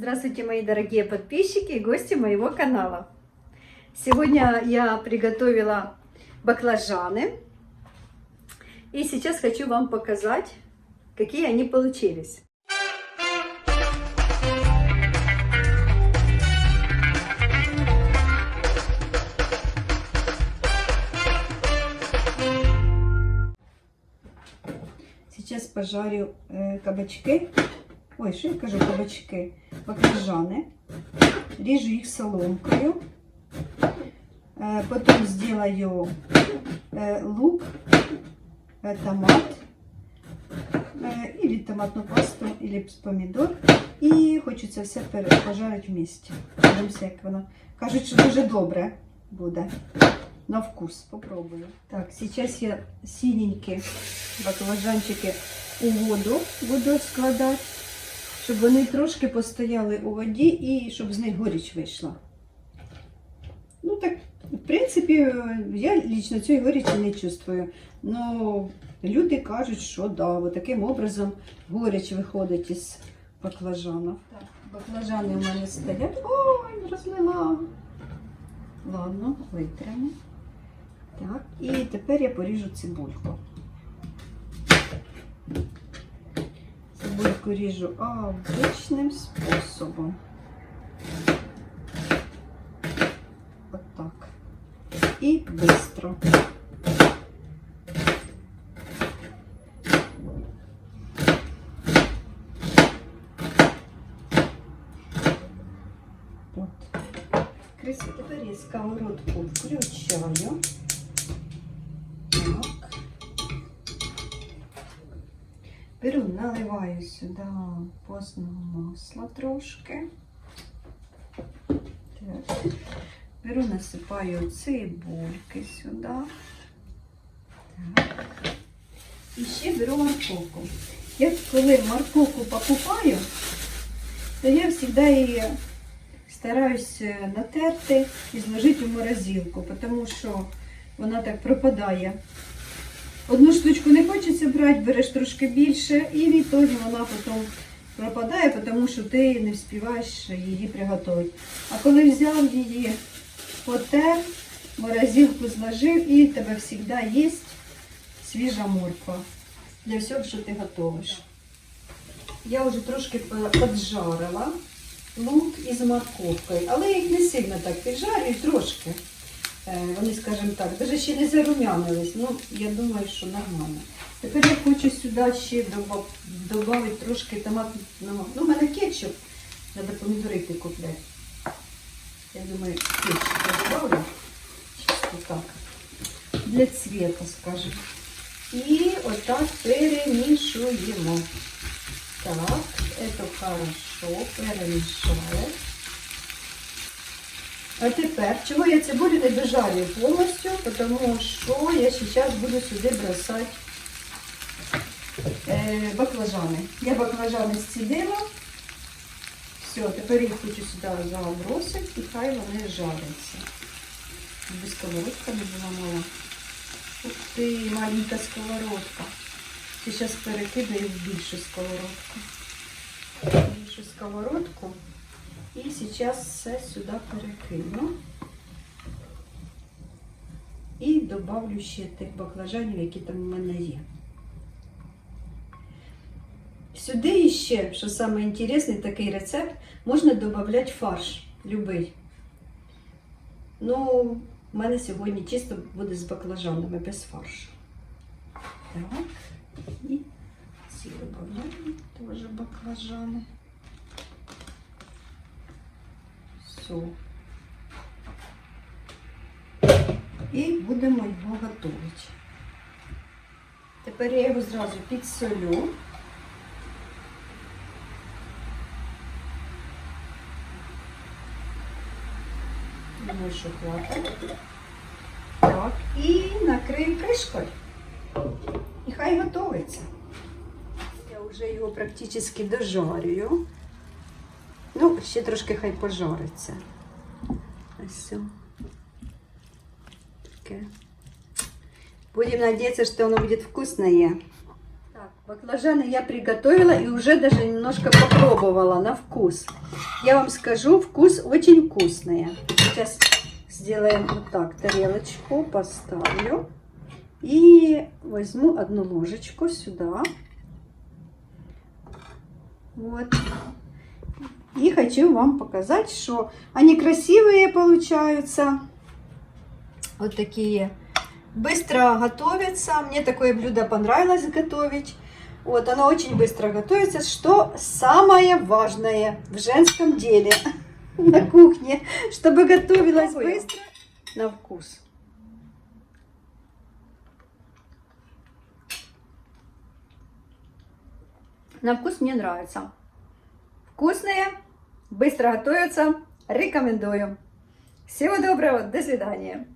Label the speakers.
Speaker 1: Здравствуйте, мои дорогие подписчики и гости моего канала. Сегодня я приготовила баклажаны. И сейчас хочу вам показать, какие они получились. Сейчас пожарю э, кабачки. Ой, що я кажу кабачки? Баклажани. Ріжу їх соломкою. Е, Потім сделаю е, лук, е, томат, е, или томатну пасту, или помідор. І хочу це все пере- пожарити вместе. Подивимося, як воно. Кажуть, що дуже добре буде. На вкус. Попробую. Так, сейчас я синенькі баклажанчики у воду буду складати, Щоб вони трошки постояли у воді і щоб з них горіч вийшла. Ну так, в принципі, я лично цієї горічі не чувствую. Ну, люди кажуть, що да, таким образом горіч виходить із баклажанів. Так, баклажани у мене стоять. Ой, розлила. Ладно, витримо. Так, і тепер я поріжу цибульку. Цибульку ріжу обичним способом. Отак. І бистро. От. Красиво. Тепер я сковородку включаю. Беру, наливаю сюди постного масла трошки. Так. Беру, насипаю цибульки сюди. Так. І ще беру морковку. Я коли морковку покупаю, то я завжди її стараюсь е, натерти і зложити в морозилку, тому що вона так пропадає. Одну штучку не хочеться брати, береш трошки більше, і в ітогі вона потім пропадає, тому що ти не встигаєш її приготувати. А коли взяв її, потер, морозилку зложив, і в тебе завжди є свіжа морква для всього, що ти готуєш. Я вже трошки по- поджарила лук із морковкою, але їх не сильно так піджарюю, трошки. Е, Вони, скажімо так, навіть ще не зарум'янились, ну я думаю, що нормально. Тепер я хочу сюди ще додати трошки томатного. Ну, в мене кетчуп, треба помідорити купляти. Я думаю, кетчуп я добавлю. Чисто так. Для цвета, скажем. І отак перемішуємо. Так, это хорошо, перемішали. А тепер, чого я цибулю не дожарюю повністю, тому що я зараз буду сюди бросати е, баклажани. Я баклажани зцідила. Все, тепер їх хочу сюди забросити і хай вони жаряться. Без сковородка не була мала. Ух ти, маленька сковородка. Зараз перекидаю в більшу сковородку. Більшу сковородку. І зараз все сюди перекину. І добавлю ще тих баклажанів, які там у мене є. Сюди ще, що саме інтересний такий рецепт, можна додати фарш любий. Ну, в мене сьогодні чисто буде з баклажанами без фаршу. Так. І ці додаємо теж баклажани. Все. І будемо його готувати. Тепер я його зразу підсолю. Думаю. Так, і накрию кришкою. І хай готується. Я вже його практично дожарюю. Ну, ще трошки хай пожариться. Ось. Таке. Будем надеяться, что оно будет вкусное. Так, Баклажаны я приготовила и уже даже немножко попробовала на вкус. Я вам скажу, вкус очень вкусный. Сейчас сделаем вот так, тарелочку поставлю. И возьму одну ложечку сюда. Вот. И хочу вам показать, что они красивые получаются. Вот такие. Быстро готовятся. Мне такое блюдо понравилось готовить. Вот, оно очень быстро готовится, что самое важное в женском деле на кухне, чтобы готовилось быстро на вкус. На вкус мне нравится. Вкусные, быстро готовятся. Рекомендую. Всего доброго, до свидания.